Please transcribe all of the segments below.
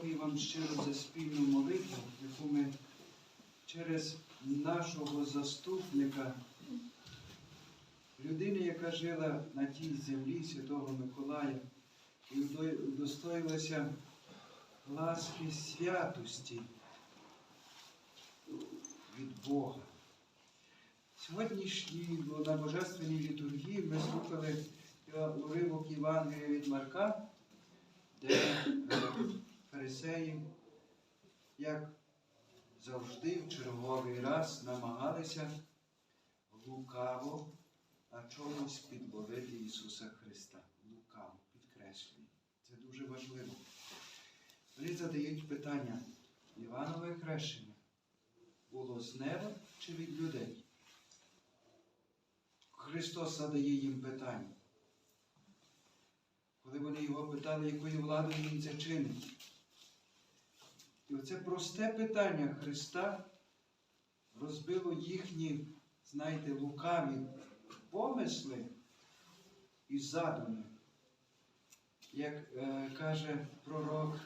дякую вам щиро за спільну молитву, яку ми через нашого заступника, людини, яка жила на тій землі Святого Миколая і удо- удостоїлася ласки святості від Бога. Сьогоднішній на Божественній літургії ми слухали е, уривок Євангелія від Марка, де е, фарисеї, як завжди, в черговий раз намагалися лукаво на чомусь підловити Ісуса Христа. Лукаво, підкреслюю. Це дуже важливо. Вони задають питання, Іванове хрещення було з неба чи від людей? Христос задає їм питання. Коли вони його питали, якою владою він це чинить. І оце просте питання Христа розбило їхні, знаєте, лукаві помисли і задуми. Як е, каже пророк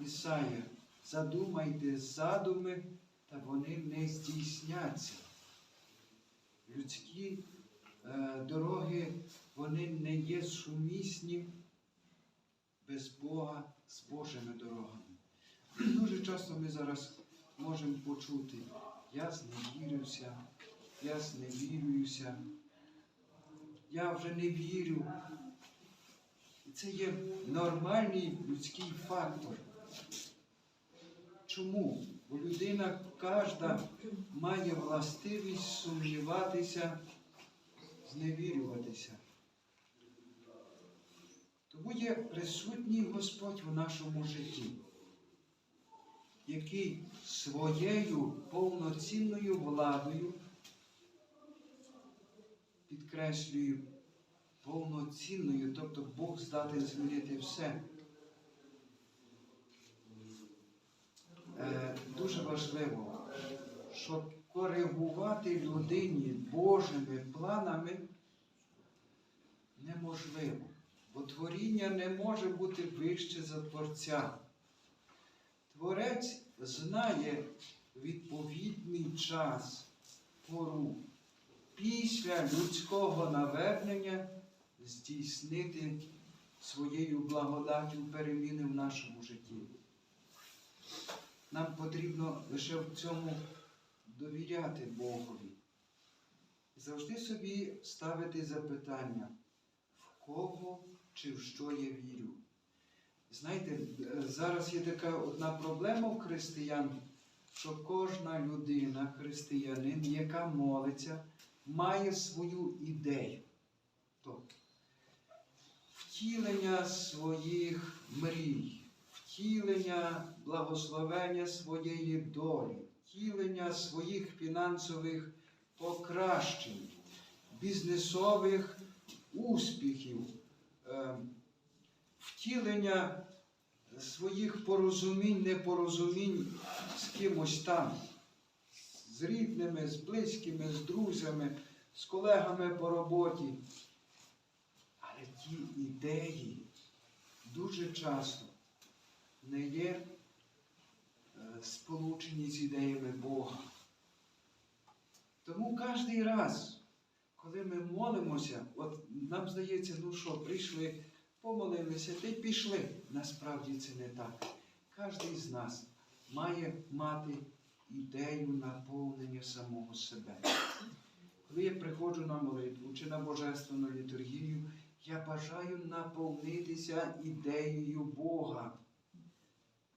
Ісая, задумайте задуми, та вони не здійсняться. Людські е, дороги, вони не є сумісні без Бога з Божими дорогами. Дуже часто ми зараз можемо почути, я зневірився, я зневірююся, я вже не вірю. І це є нормальний людський фактор. Чому? Бо людина кожна має властивість сумніватися, зневірюватися. Тому є присутній Господь у нашому житті, який своєю повноцінною владою, підкреслюю, повноцінною, тобто Бог здатен змінити все. Е, дуже важливо, щоб коригувати людині Божими планами неможливо. Бо творіння не може бути вище за Творця. Творець знає відповідний час, пору після людського навернення здійснити своєю благодаттю переміни в нашому житті. Нам потрібно лише в цьому довіряти Богові. Завжди собі ставити запитання, в кого чи в що я вірю. Знаєте, зараз є така одна проблема в християн, що кожна людина, християнин, яка молиться, має свою ідею. Тобто втілення своїх мрій, втілення благословення своєї долі, втілення своїх фінансових покращень, бізнесових успіхів, е, втілення своїх порозумінь, непорозумінь з кимось там, з рідними, з близькими, з друзями, з колегами по роботі. Але ті ідеї дуже часто не є е, сполучені з ідеями Бога. Тому кожен раз, коли ми молимося, от нам здається, ну що, прийшли, помолилися й пішли. Насправді це не так. Кожен з нас має мати ідею наповнення самого себе. Коли я приходжу на молитву чи на божественну літургію, я бажаю наповнитися ідеєю Бога.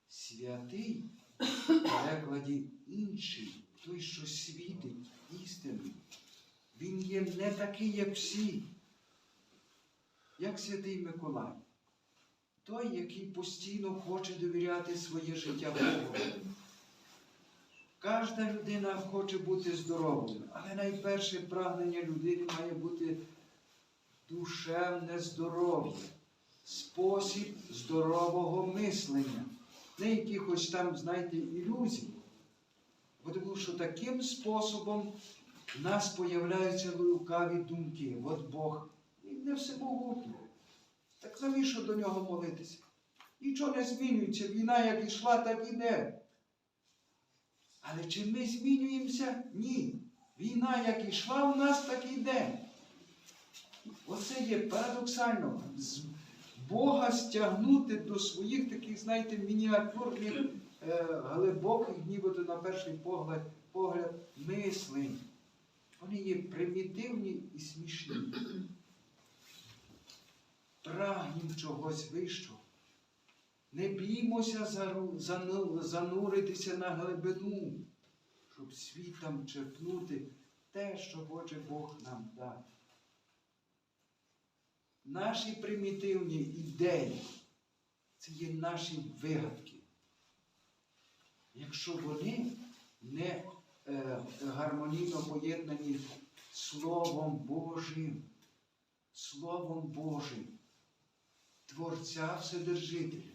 Святий в перекладі інший, той, що світить істину. Він є не такий, як всі, як святий Миколай. Той, який постійно хоче довіряти своє життя Богу. Кожна людина хоче бути здоровою, але найперше прагнення людини має бути душевне здоров'я, спосіб здорового мислення, не якихось там, знаєте, ілюзій. Бо Тому що таким способом в нас появляються лукаві думки. От Бог, він не всемогутній. Так навіщо до нього молитися? Нічого не змінюється. Війна як ішла, так іде. Але чи ми змінюємося? Ні. Війна як ішла у нас, так і йде. Оце є парадоксально. З Бога стягнути до своїх таких, знаєте, мініатюрних, е, глибоких, нібито на перший погляд, погляд мислень. Вони є примітивні і смішні. Прагнім чогось вищого. Не біймося зануритися на глибину, щоб світом черпнути те, що хоче Бог нам дати. Наші примітивні ідеї це є наші вигадки. Якщо вони не е, гармонійно поєднані Словом Божим, Словом Божим, Творця Вседержителя.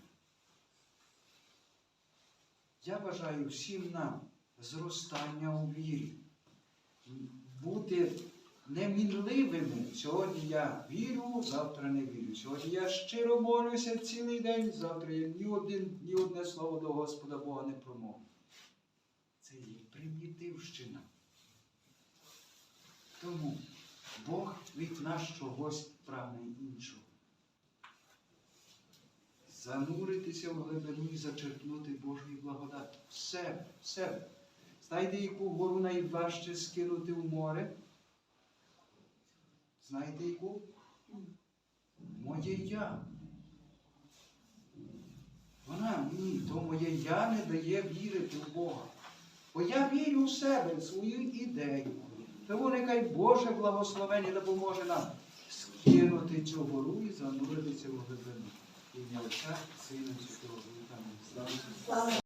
Я бажаю всім нам зростання у вірі, бути немінливими. Сьогодні я вірю, завтра не вірю. Сьогодні я щиро молюся цілий день, завтра я ні, один, ні одне слово до Господа Бога не промовлю. Це є примітивщина. Тому Бог від нас чогось прагне іншого. Зануритися в глибину і зачерпнути Божої благодаті. Все, все. Знаєте, яку гору найважче скинути в море? Знаєте яку? Моє я. Вона ні, то моє я не дає вірити в Бога. Бо я вірю в себе, в свою ідею. Тому нехай Боже благословення допоможе нам скинути цю гору і зануритися в глибину. Ім'я Отця, Сина Святого Духа. Слава